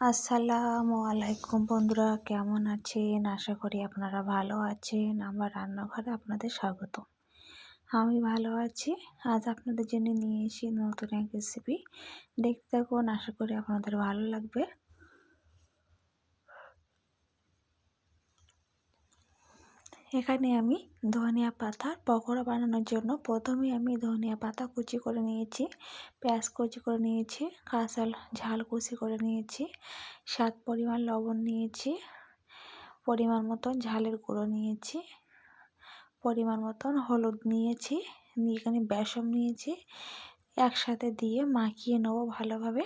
আসসালামু আলাইকুম বন্ধুরা, কেমন আছেন? আশা করি আপনারা ভালো আছেন। আমার রান্নাঘরে আপনাদের স্বাগত। আমি ভালো আছি। আজ আপনাদের জন্য নিয়ে এসে নতুন এক রেসিপি দেখতে থাকুন, আশা করি আপনাদের ভালো লাগবে। এখানে আমি ধনিয়া পাতার পকোড়া বানানোর জন্য প্রথমে আমি ধনিয়া পাতা কুচি করে নিয়েছি, পেঁয়াজ কুচি করে নিয়েছি কাঁচা ঝাল কুচি করে নিয়েছি, স্বাদ পরিমাণ লবণ নিয়েছি, পরিমাণ মতন ঝালের গুঁড়ো নিয়েছি, পরিমাণ মতন হলুদ নিয়েছি এখানে বেসন নিয়েছি, একসাথে দিয়ে মাখিয়ে নেব ভালোভাবে।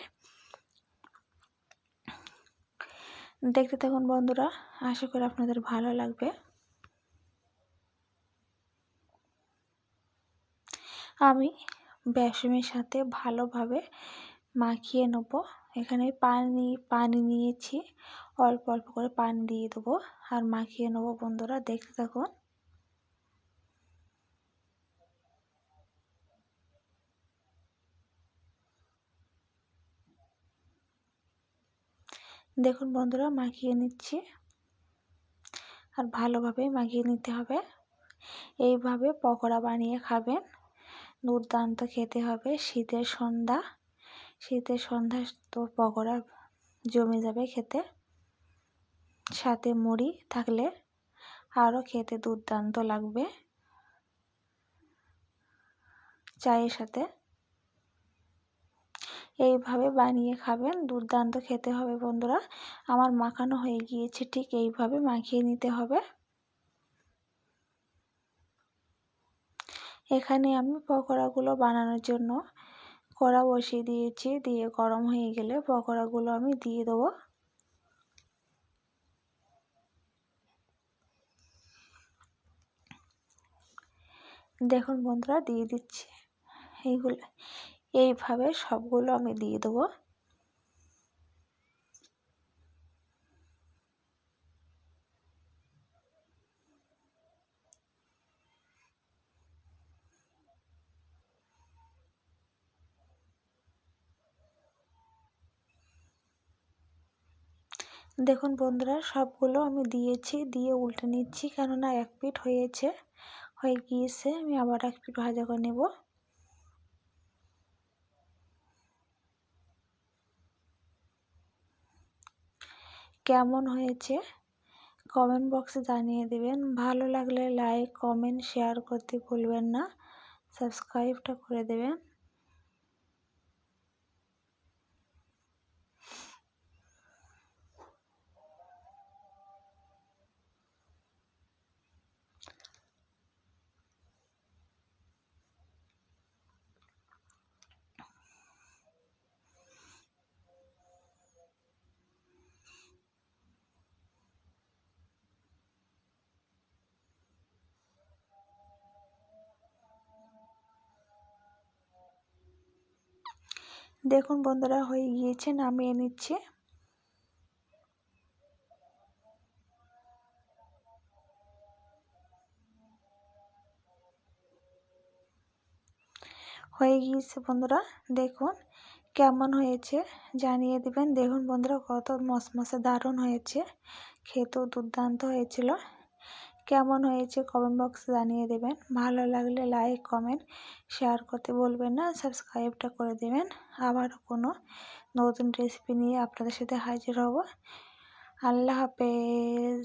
দেখতে থাকুন বন্ধুরা, আশা করি আপনাদের ভালো লাগবে। আমি বেসনের সাথে ভালোভাবে মাখিয়ে নেব। এখানে পানি পানি নিয়েছি। অল্প অল্প করে পানি দিয়ে দেবো আর মাখিয়ে নেব বন্ধুরা, দেখতে থাকুন। দেখুন বন্ধুরা, মাখিয়ে নিচ্ছি আর ভালোভাবে মাখিয়ে নিতে হবে। এইভাবে পকোড়া বানিয়ে খাবেন। দুর্দান্ত খেতে হবে। শীতের সন্ধ্যা। শীতের সন্ধ্যা তো পকোড়া জমে যাবে খেতে। সাথে মুড়ি থাকলে আরও খেতে দুর্দান্ত লাগবে। চায়ের সাথে। এইভাবে বানিয়ে খাবেন, দুর্দান্ত খেতে হবে বন্ধুরা। আমার মাখানো হয়ে গিয়েছে, ঠিক এইভাবে মাখিয়ে নিতে হবে। এখানে আমি পকোড়াগুলো বানানোর জন্য কড়া বসিয়ে দিয়েছি। দিয়ে গরম হয়ে গেলে পকোড়াগুলো আমি দিয়ে দেবো। দেখুন বন্ধুরা, দিয়ে দিচ্ছি। এইগুলো, এইভাবে সবগুলো আমি দিয়ে দেবো। দেখুন বন্ধুরা, সবগুলো আমি দিয়েছি, দিয়ে উল্টে নিচ্ছি কেননা এক পিঠ হয়েছে, হয়ে গিয়েছে। আমি আবার এক পিঠ ভাজা করে নেব। কেমন হয়েছে? কমেন্ট বক্সে জানিয়ে দেবেন। ভালো লাগলে লাইক, কমেন্ট, শেয়ার করতে ভুলবেন না। সাবস্ক্রাইবটা করে দেবেন। দেখুন বন্ধুরা, হয়ে গিয়েছে, নামিয়ে নিচ্ছে। হয়ে গিয়েছে বন্ধুরা, দেখুন কেমন হয়েছে, জানিয়ে দেবেন। দেখুন বন্ধুরা, কত মশমশে, দারুণ হয়েছে। খেতেও দুর্দান্ত হয়েছিল। কেমন হয়েছে কমেন্ট বক্সে জানিয়ে দেবেন। ভালো লাগলে লাইক কমেন্ট শেয়ার করতে বলবেন না সাবস্ক্রাইবটা করে দেবেন। আবারও কোনো নতুন রেসিপি নিয়ে আপনাদের সাথে হাজির হব। আল্লাহ হাফেজ।